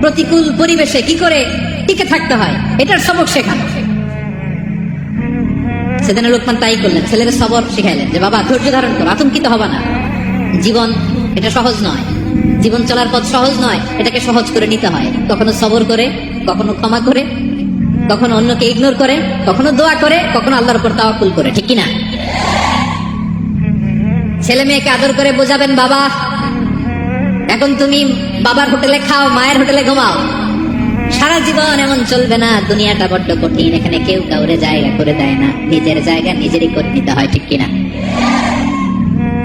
প্রতিকূল পরিবেশে কি করে টিকে থাকতে হয়, এটার সবক শেখান। সেদিন লোকমান তাই করলেন, ছেলেকে সবর শিখাইলেন যে, বাবা, ধৈর্য ধারণ করো, আতঙ্কিত হবা না। জীবন, এটা সহজ নয়। জীবন চলার পথ সহজ নয়, এটাকে সহজ করে নিতে হয়। কখনো সবর করে, কখনো ক্ষমা করে, কখনো অন্যকে ইগনোর করে, কখনো দোয়া করে, কখনো আল্লাহর উপর তাওয়াক্কুল করে, ঠিক কিনা ছেলে মেয়েকে আদর করে বোঝাবেন, বাবা এখন তুমি বাবার হোটেলে খাও, মায়ের হোটেলে ঘুমাও। সারা জীবন এমন চলবে না, দুনিয়াটা বড্ড কঠিন, এখানে কেউ কাউরে জায়গা করে দেয় না। নিজের জায়গা নিজেরই করে নিতে হয়, ঠিক কিনা?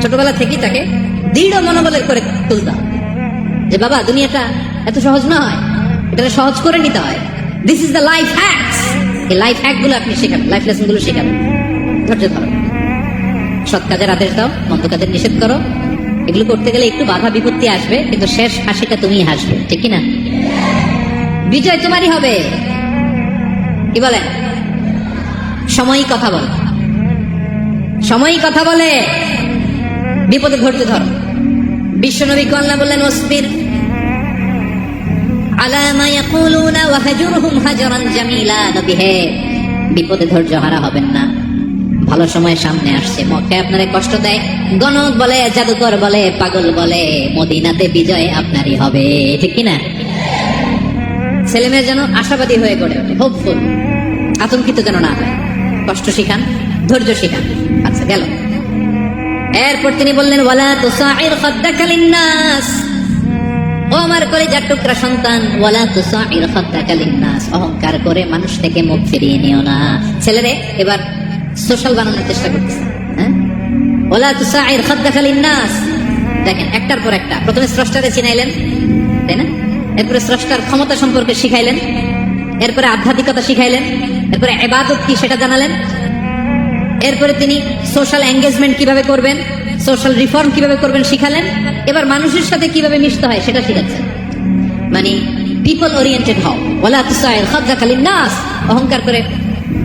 ছোটবেলা থেকেই তাকে দৃঢ় মনোবলের করে তুলতাম যে বাবা, দুনিয়াটা এত সহজ নয় এটা সহজ করে নিতে হয়। This is the life hacks এই লাইফ আপনি শেখাবেন লাইফ লেসনগুলো শেখাবেন। ধৈর্য ধরো। সৎ কাজের আদেশ দাও, মন্দ কাজের নিষেধ করো। এগুলো করতে গেলে একটু বাধা বিপত্তি আসবে, কিন্তু শেষ হাসিটা তুমি হাসবে, ঠিক না বিজয় তোমারই হবে। কি বলেন সময়ই কথা বলে। সময়ই কথা বলে। বিপদে ধরতে ধরো। বিশ্বনবী কল্লা বললেন ওসবির বিপদে ধৈর্য হারা হবেন না। ভালো সময় সামনে আসছে। মক্কায় আপনারে কষ্ট দেয়? গণক বলে, জাদুকর বলে, পাগল বলে, মদিনাতে বিজয় আপনারই হবে। ঠিক কি না ছেলে মেয়ে যেন আশাবাদী হয়ে গড়ে ওঠে হোপফুল আতঙ্কিত যেন না হয়। কষ্ট শিখান, ধৈর্য শিখান। আচ্ছা গেল। এরপর তিনি বললেন, ওয়ালা তুসাইর খাদ্দাকা লিন্নাস। ও আমার কলেজার টুকরা সন্তান, ওয়ালা তুসাইর খাদ্দাকা লিন্নাস। অহংকার করে মানুষ থেকে মুখ ফিরিয়ে নিও না। ছেলেরে, এবার সোশ্যাল বানানোর চেষ্টা করতেছে হ্যাঁ? ওলা তুসাইর খাদ্দাকা লিন্নাস। দেখেন, একটার পর একটা। প্রথমে স্রষ্টারে চিনাইলেন, তাই না? এরপরে স্রষ্টার ক্ষমতা সম্পর্কে শিখাইলেন, এরপরে আধ্যাত্মিকতা শিখাইলেন, এরপরে এবাদত কি সেটা জানালেন, এরপরে তিনি সোশ্যাল এঙ্গেজমেন্ট কীভাবে করবেন, সোশ্যাল রিফর্ম কীভাবে করবেন শিখালেন, এবার মানুষের সাথে কীভাবে মিশতে হয় সেটা শিখাচ্ছেন। মানে পিপল ওরিয়েন্টেড হও। বলা তুসাইল খদ্দা খালি নাস অহংকার করে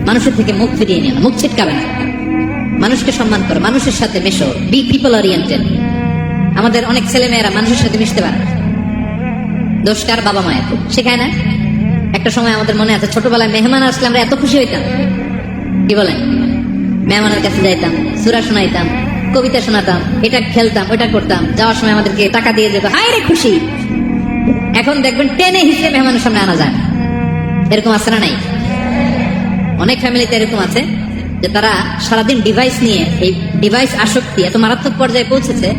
মানুষের থেকে মুখ ফিরিয়ে নিও না মুখ ছিটকাবে না। মানুষকে সম্মান করো, মানুষের সাথে মেশো বি পিপল ওরিয়েন্টেড আমাদের অনেক ছেলে মেয়েরা মানুষের সাথে মিশতে পারে না। দোষ কার? বাবা মায়ের শেখায় না? একটা সময় আমাদের মনে আছে, ছোটবেলায় মেহমান আসলে আমরা এত খুশি হইতাম। কি বলেন? মেহমানের কাছে যাইতাম, সুরা শোনাইতাম, কবিতা শোনাতাম, এটা খেলতাম ওটা করতাম। যাওয়ার সময় আমাদেরকে টাকা দিয়ে যেত হাই রে খুশি! এখন দেখবেন টেনে হিসেবে মেহমানের সামনে আনা যায় এরকম না নাই। অনেক ফ্যামিলিতে এরকম আছে যে তারা সারাদিন ডিভাইস নিয়ে এই ডিভাইস আসক্তি এত মারাত্মক পর্যায়ে পৌঁছেছে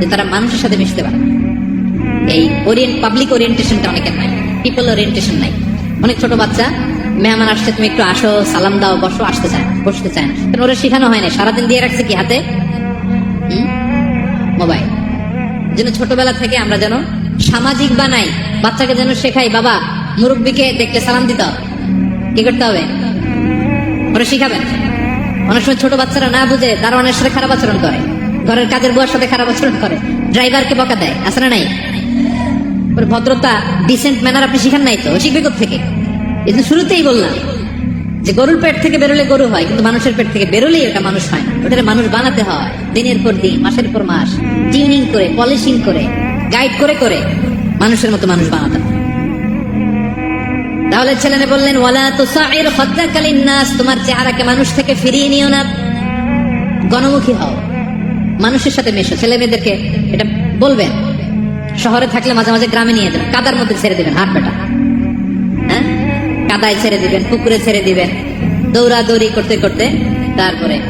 যে তারা মানুষের সাথে মিশতে পারে এই ওরিয়েন্ট পাবলিক ওরিয়েন্টেশনটা অনেকের নাই পিপল ওরিয়েন্টেশন নাই। অনেক ছোট বাচ্চা, মেহমান আসছে, তুমি একটু আসো, সালাম দাও, বসো, আসতে চায় বসতে চায় না। কারণ ওরা শেখানো হয় না সারাদিন দিয়ে রাখছে কি হাতে? মোবাইল। যেন ছোটবেলা থেকে আমরা যেন সামাজিক বানাই, বাচ্চাকে যেন শেখাই, বাবা, মুরব্বীকে দেখলে সালাম দিতে হবে। কি করতে হবে? ওরা শিখাবেন অনেক সময় ছোট বাচ্চারা না বুঝে দারোয়ানের সাথে খারাপ আচরণ করে। ঘরের কাজের বুয়ার সাথে খারাপ আচরণ করে। ড্রাইভারকে বকা দেয়, আছে না নাই? ভদ্রতা ডিসেন্ট ম্যানার আপনি শিখান নাই তো? শিখবে থেকে এই শুরুতেই বললাম যে গরুর পেট থেকে বেরোলে গরু হয়, কিন্তু মানুষের পেট থেকে বেরোলেই ওটা মানুষ হয় ওটা মানুষ বানাতে হয়, দিনের পর দিন, মাসের পর মাস। টিউনিং করে পলিশিং করে গাইড করে করে মানুষের মতো মানুষ বানাতে হয়। তাহলে ছেলেনে বললেন, ওয়ালা তো সাইর হদ্দাকালীন নাস তোমার চেহারাকে মানুষ থেকে ফিরিয়ে নিও না। গণমুখী হও। মানুষের সাথে মেশো। ছেলে মেয়েদেরকে এটা বলবেন। শহরে থাকলে মাঝে মাঝে গ্রামে নিয়ে যাবেন। কাদার মধ্যে ছেড়ে দিবেন, হাট বেটা। হ্যাঁ? কাদায় ছেড়ে দিবেন, পুকুরে ছেড়ে দিবেন। দৌড়াদৌড়ি করতে করতে তারপরে